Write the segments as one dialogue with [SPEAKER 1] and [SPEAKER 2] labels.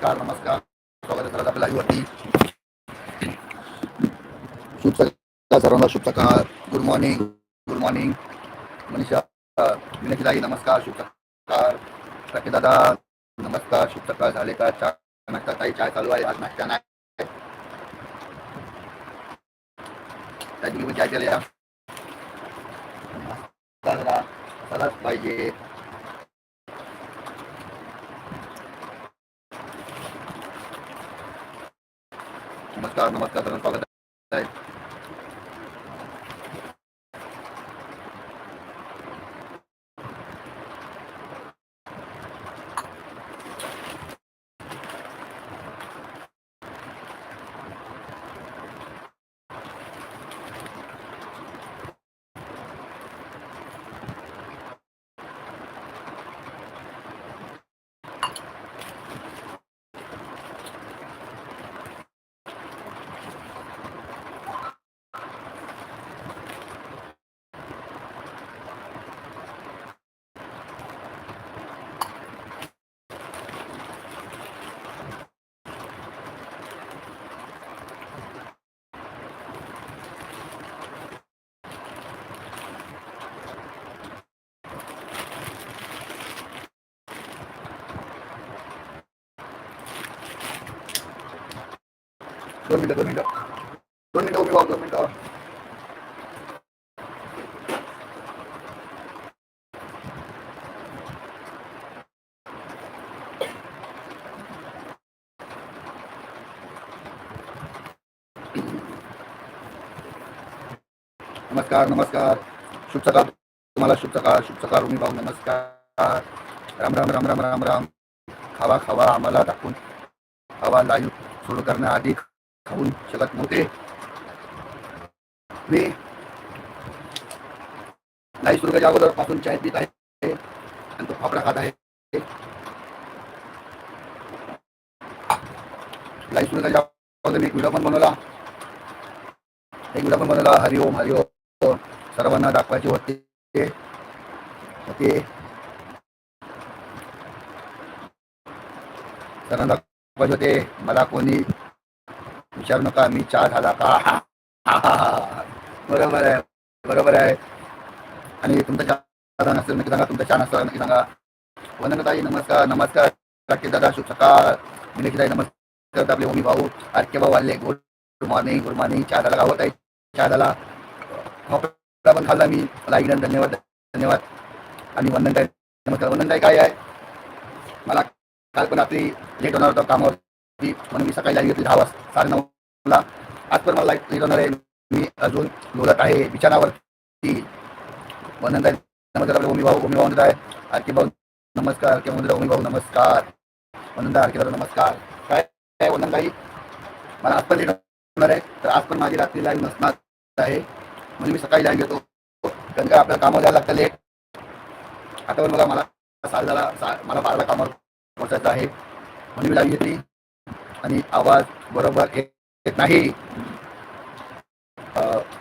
[SPEAKER 1] नमस्कार नमस्कार. स्वागत आहे आपल्या लाईव्हवरती शुभ सकाळ सर्वांना शुभ सकाळ good morning good morning Manisha विनयची नमस्कार शुभ सकाळ सखी दादा नमस्कार शुभ सकाळ झाले का चहा? नाश्ता ताई चाय चालू आहे. आज नाश्ता नाही. त्या दिवशी चाय केल्या नाश्ता पाहिजे. नमस्कार नमस्कार सर्वांचं स्वागत आहे दोन मिनिटं दोन मिनिटं. दोन मिनिटं उभी व्हा दोन मिनिटं. नमस्कार नमस्कार. शुभ सकाळ तुम्हाला शुभ सकाळ शुभ सकाळ उमी भाऊ नमस्कार. राम राम राम राम राम राम. खावा खावा आम्हाला टाकून खावा लाईव्ह सुरू करण्याआधी खाऊन शकत नव्हते? मी लाईव्ह सुरू अगोदरपासून चाय पित आहे आणि तो फाफडा खात आहे. लाईव्ह सुरू करायच्या अगोदर मी एक व्हिडिओ पण बनवला. एक व्हिडिओ पण बनवला हरिओम हरिओम सर्वांना दाखवायचे होते. होते. सर्वांना दाखवायचे होते. मला कोणी विचारू नका मी चहा झाला का? बरोबर आहे बरोबर आहे. आणि तुमचा चहा नसेल नक्की सांगा. तुमचा चहा नसतं नक्की सांगा. वंदनताई नमस्कार नमस्कार. राकेश दादा शुभ सकाळ. मिनिकताई नमस्कार. आपले ओमी भाऊ आरके भाऊ आले. Good morning good morning. चहा झाला गावत हो, आहे चहा झाला. भोपळा पण खाल्ला मी. मला धन्यवाद धन्यवाद. आणि वंदनताई नमस्कार. वंदनताई काय आहे? मला काल पण रात्री लेट होणार होतं कामावरती म्हणून मी सकाळी लाईव्ह घेतली. दहा वाजता साडे नऊला आज पण मला लाइट लेट होणार आहे. मी अजून बोलत आहे. बिछाणावरती वंदनताई नमस्कार ओमी भाऊ ओमी भाऊ म्हणत आहे. आरके भाऊ नमस्कार. आरके म्हणत ओमी भाऊ नमस्कार. वनंदा आरके दादा नमस्कार. काय काय वनंदाई मला आज पण लेट होणार आहे. तर आज पण माझी रात्री लाईव्ह नसणार आहे. म्हणजे मी सकाळी लाईव्ह घेतो. कारण का आपल्याला कामावर जायला लागतं लेट आता पण मला मला साल झाला सा मला बाराला कामावर पोचायचं आहे. म्हणून मी लाईव्ह घेतली. आणि आवाज बरोबर येत नाही.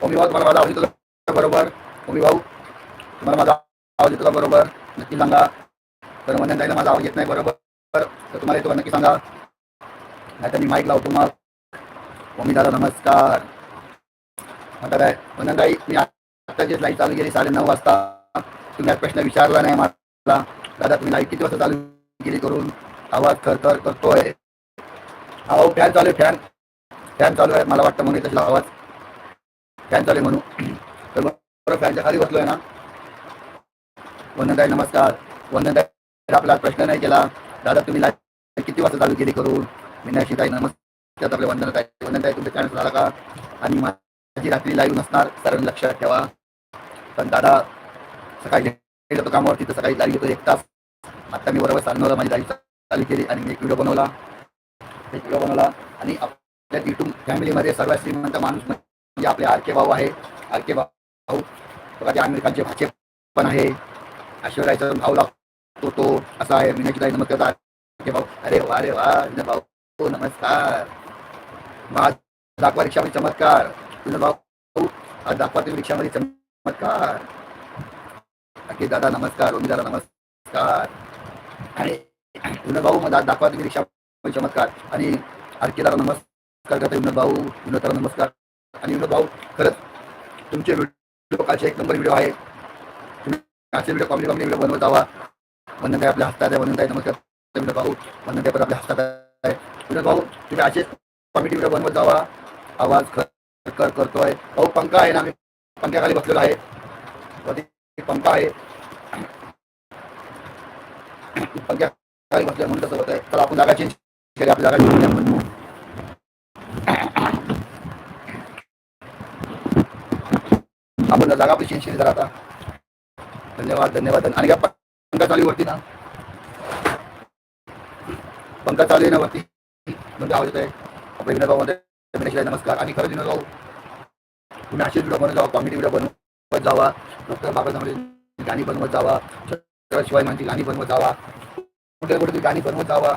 [SPEAKER 1] ओमी भाऊ तुम्हाला माझा आवाज येतो बरोबर. ओमी भाऊ तुम्हाला माझा आवाज येतो बरोबर. नक्की सांगा. तर म्हणून जायला माझा आवाज येत नाही बरोबर. तर तुम्हाला येतो नक्की सांगा. नाहीतर मी माईक लावतो मग. ओमी दादा नमस्कार. म्हणतात आहे म्हणताई मी आता जे चालू केली साडे नऊ वाजता. तुम्ही आज प्रश्न विचारला नाही मला. दादा तुम्ही लाइट किती वाजता चालू केली करून? आवाज खरखर करतोय. अहो फॅन चालू आहे फॅन फॅन चालू आहे मला वाटतं म्हणून त्याचा आवाज. फॅन चालू आहे म्हणून. तर मग फॅनच्या खाली बसलोय ना. वंदनताई नमस्कार. वंदनताई आपला प्रश्न नाही केला. दादा तुम्ही लाईव्ह किती वाजता चालू केली करून? मीनाक्षी ताई नमस्कार आपल्या वंदनताई. वंदनताई तुमचा चॅनल झाला का? आणि माझी रात्री लाईव्ह नसणार सर्व लक्षात ठेवा. पण दादा सकाळी गेलो होतो कामावरती तर सकाळी लाईव्ह घेतो एक तास. आता मी बरोबर साडे माझी लाईव्ह चालू केली आणि मी एक व्हिडिओ बनवला. एक बनवला आणि आपल्या युट्यूब फॅमिलीमध्ये सर्वात श्रीमंत माणूस म्हणजे आपले आरके भाऊ आहे. आरके भाऊ प्रकारचे ते आमिर भाचे पण आहे. ऐश्वर्याचा भाऊ लागतो तो. असा आहे. मीनाची नमस्कार. आरके भाऊ. अरे वा अरे वा विनय भाऊ. हो, नमस्कार. मग दाखवा रिक्षामध्ये चमत्कार. विनय भाऊ. आज दाखवा तुम्ही रिक्षामध्ये चमत्कार. अके दादा नमस्कार. ओमी दादा नमस्कार. आणि विनय भाऊ मग आज दाखवा तुम्ही रिक्षा चमत्कार. आणि आरकेला नमस्कार करता विनोद भाऊ विनोदला नमस्कार. आणि विनोद भाऊ खरंच तुमचे व्हिडिओ कालचे एक नंबर व्हिडिओ आहे. तुम्ही कालचे व्हिडिओ कॉमेडी कॉमेडी व्हिडिओ बनवत जावा. वंदन काय आपल्या हस्तात आहे वंदन काय नमस्कार. विनोद भाऊ वंदन काय पण आपल्या हस्तात आहे. विनोद भाऊ तुम्ही असेच कॉमेडी व्हिडिओ बनवत जावा. आवाज खर कर करतोय. भाऊ पंखा आहे ना आम्ही पंख्याखाली बसलेलो आहे. पंखा आहे. पंख्याखाली बसल्या म्हणून तसं होत आहे तर आपण जागा चेंज केली आपल्याला जागा change आपण जागा आपली शिनशिरी जरा आता. धन्यवाद धन्यवाद. आणि काय पंखा चालू वरती ना. पंखा चालू आहे ना वरती. म्हणजे आवाज येत आहे आपल्या विनोद भाऊ मध्ये नमस्कार. आणि खरं विनोद भाऊ तुम्ही असेच व्हिडिओ बनवत जावा कॉमेडी व्हिडिओ बनवत जावा. डॉक्टर बाबासाहेब गाणी बनवत जावा. शिवाय माझी गाणी बनवत जावा. कुठे कुठे गाणी बनवत जावा.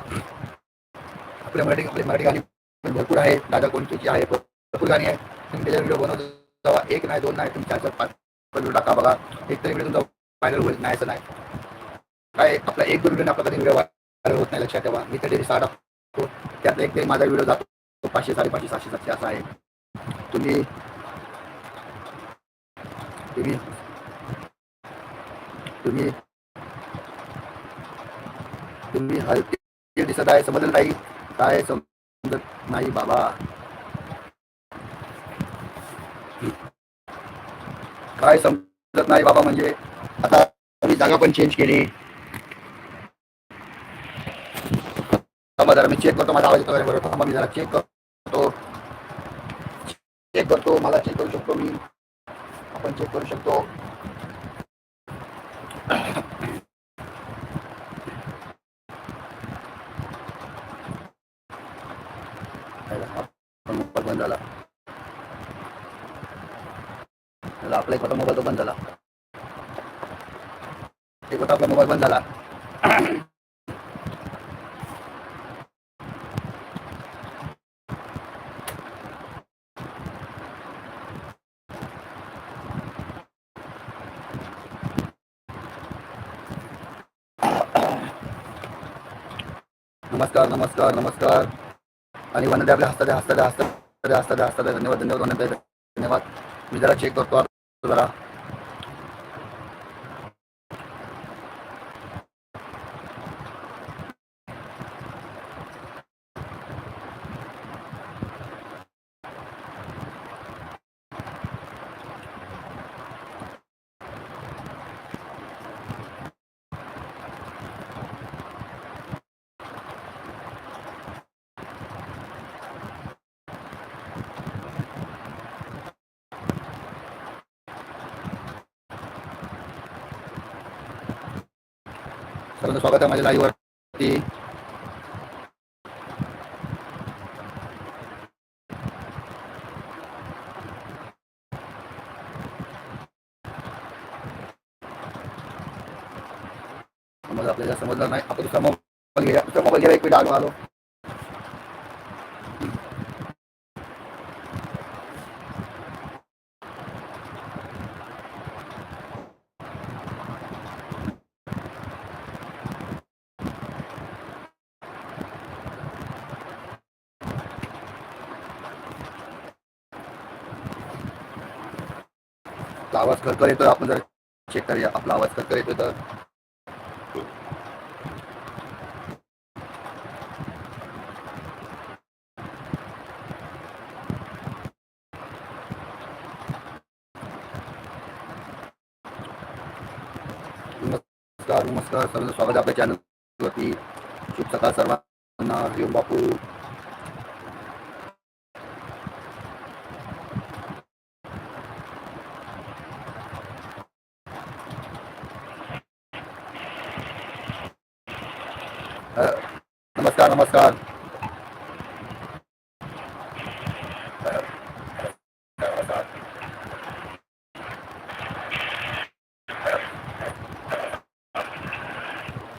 [SPEAKER 1] आपल्या मराठी आपले मराठी गाणी भरपूर आहे दादा कोणची आहे भरपूर गाणी आहे तुम्ही त्याच्या व्हिडिओ बनवत जावा. एक नाही दोन नाही तुम्ही चार चार पाच व्हिडिओ टाका बघा. एक तरी व्हिडिओ तुमचा व्हायरल होईल. नाही असं नाही. काय आपला एक दोन व्हिडिओ आपला कधी व्हिडिओ व्हायरल होत नाही लक्षात ठेवा. मी तरी सहा टाकतो त्यात एक तरी माझा व्हिडिओ जातो. पाचशे साडेपाचशे सातशे सातशे असा आहे. तुम्ही तुम्ही तुम्ही तुम्ही हलके दिसत आहे. समजलं नाही. काय समजत नाही बाबा. काय समजत नाही बाबा म्हणजे आता मी जागा पण चेंज केली. जरा मी चेक करतो माझा आवाज येतो बरोबर थांबा मी जरा चेक करतो. चेक करतो मला चेक करू शकतो मी. आपण चेक करू शकतो मोबाईल बंद झाला त्याला आपला एक होता मोबाईल तो बंद झाला. एक होता आपला मोबाईल बंद झाला. नमस्कार नमस्कार नमस्कार. आणि वनदे आपल्या हसतात हसतात हस्ता हसतात हसतात धन्यवाद धन्यवाद वनदे धन्यवाद. मी जरा चेक करतो आता जरा सर्वांचं स्वागत आहे माझ्या लाईव्हवरती समज आपल्याला? समजलं नाही. आपण दुसरा मोबाईल घ्या दुसरा मोबाईल घ्या एक मिनिट आलो आलो. आपला आवाज खरखर येतोय? आपण जर चेक करूया. आपला आवाज खरखर येतोय तर? नमस्कार नमस्कार. सर्व स्वागत आहे आपल्या चॅनलवरती शुभ सकाळ सर्वांना. बापू अ, नमस्कार नमस्कार अ, नमस्कार.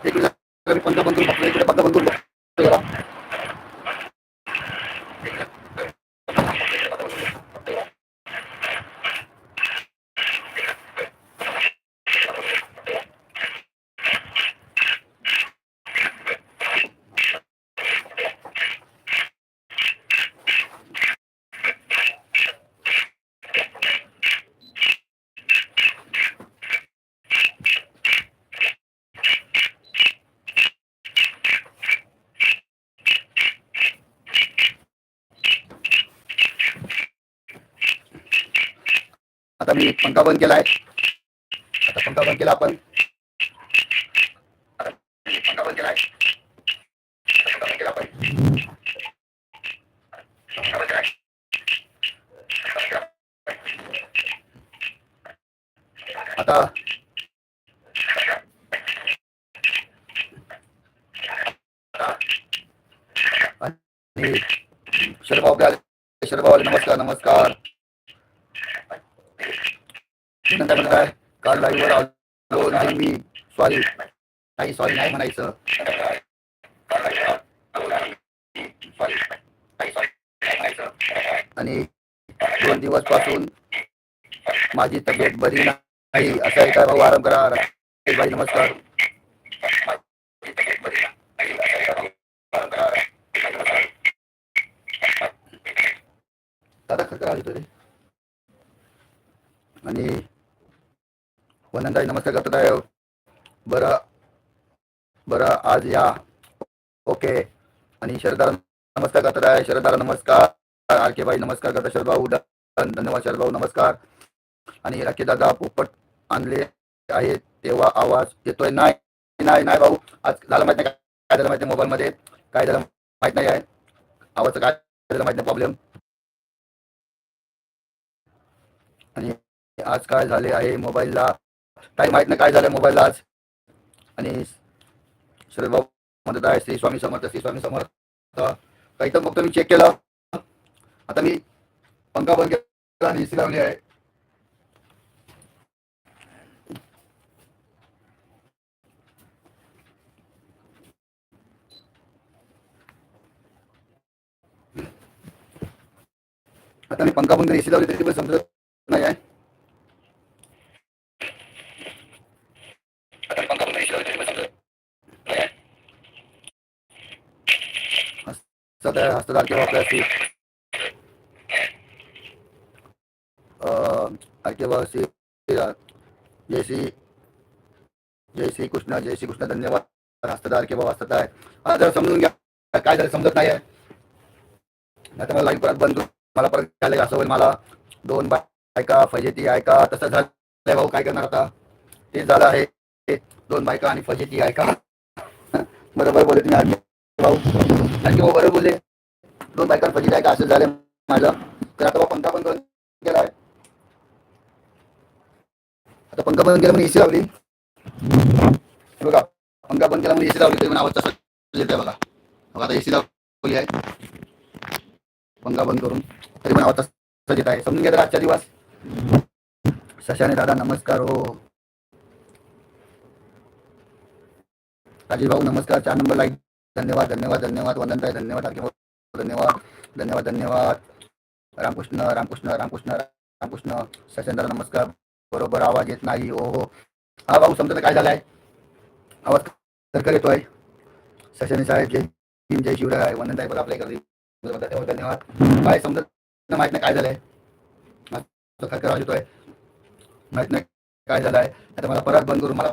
[SPEAKER 1] एक मिनिट मी पंखा बंद करून बघतो इकडे पंखा बंद करून बघतो जरा. आता मी पंखा बंद केलाय आता पंखा बंद केला आपण. आता पंखा बंद केलाय आता पंखा बंद केला आपण. पंखा बंद केलाय. आता. शरभाव शरभाऊ नमस्कार नमस्कार. नंतर पुन्हा काय? म्हणताय काल लाईव्ह आलो नाही मी. सॉरी नाही सॉरी नाही म्हणायचं. आणि दोन दिवसपासून माझी तब्येत बरी नाही. असं आहे का? भाऊ आराम करा. राकेश भाई नमस्कार. दादा खरं आली तरी आणि वनंदाई नमस्कार करतात आहे. बरं बरं आज या. ओके. आणि शरदार नमस्कार करतात आहे. शरदार नमस्कार. आर के भाई नमस्कार करतात. शरद भाऊ धन्यवाद. शरभाऊ नमस्कार. आणि राखे दादा पोपट आणले आहे तेव्हा आवाज येतोय. नाही नाही नाही भाऊ. आज झालं माहीत नाही काय झालं माहिती मोबाईल मध्ये काय झालं माहीत नाही आहे? आवाज काय झालं माहीत नाही? प्रॉब्लेम आणि आज काय झाले आहे मोबाईलला? काही माहीत नाही काय झालं मोबाईलला आज. आणि भाऊ म्हणत आहे श्री स्वामी समर्थ श्री स्वामी समर्थ. काही तर फक्त मी चेक केलं. आता मी पंखा बंद केला आणि एसी लावली आहे. आता मी पंखा बंद एसी लावली तरी पण समजत नाही आहे आता पंखा बंद एसी लावली तरी पण समजत नाही आहे. सध्या हस्तदार किंवा आपल्या किंवा श्री जय श्री जय श्री कृष्ण जय श्री कृष्ण धन्यवाद हस्तदार किंवा वाचत आहे हा जरा समजून घ्या काय झालं समजत नाही आहे मला लाईन परत बंद मला परत काय असं होईल मला दोन बायका फजेती ऐका तसं झालं भाऊ काय करणार आता ते झालं आहे दोन बायका आणि फजेती ऐका बरोबर बोलत नाही भाऊ. कारण की बरोबर बोलले. दोन बायका फजित आहे का असं झालं माझं. तर आता भाऊ पंखा बंद करून गेलाय. आता पंखा बंद केला म्हणून एसी लावली. बघा पंखा बंद केला म्हणून एसी लावली तरी पण आवाज तसा येतोय बघा. बघा आता एसी लावली आहे. पंखा बंद करून तरी पण आवाज तसा येत आहे. समजून घ्या तर आजच्या दिवस. शशाने दादा नमस्कार हो. राजीव भाऊ नमस्कार. चार नंबर लाईक धन्यवाद धन्यवाद धन्यवाद. वंदनताई धन्यवाद. धन्यवाद. धन्यवाद धन्यवाद. रामकृष्ण रामकृष्ण रामकृष्ण रामकृष्ण. सचंद्र नमस्कार. बरोबर आवाज येत नाही. हो हो. हा भाऊ समजा काय झालाय? आवाज सरकार येतोय. शशाने साहेब जय भीम जय शिवराय. वंदनताई बघा आपल्या इकडे धन्यवाद. काय समजत नाही, माहीत नाही काय झालंय? खरखर आवाज येतोय. माहीत नाही काय झालं आहे आता मला परत बंद करून मला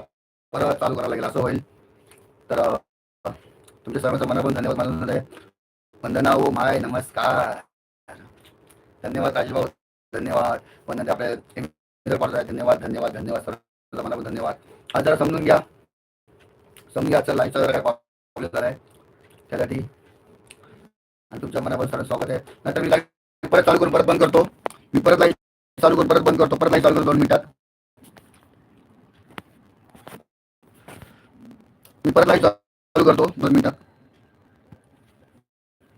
[SPEAKER 1] परत चालू करावं लागेल. असं होईल. तर तुमच्या सर्वांचं मनापासून धन्यवाद मानत आहे. वंदना ओ माय नमस्कार. धन्यवाद राजीभाऊ धन्यवाद. वंदना आपल्या धन्यवाद धन्यवाद धन्यवाद. सर मनापासून धन्यवाद. आज जरा समजून घ्या. समजून घ्या चला लाईनचा जरा काय प्रॉब्लेम त्यासाठी. आणि तुमच्या मनापासून सर्वांचं स्वागत आहे. नंतर मी लाइट परत चालू करून परत बंद करतो. मी परत लाइट चालू करून परत बंद करतो. परत लाइट चालू करतो दोन मिनिटात. मी परत लाइट चालू करतो दोन मिनिटात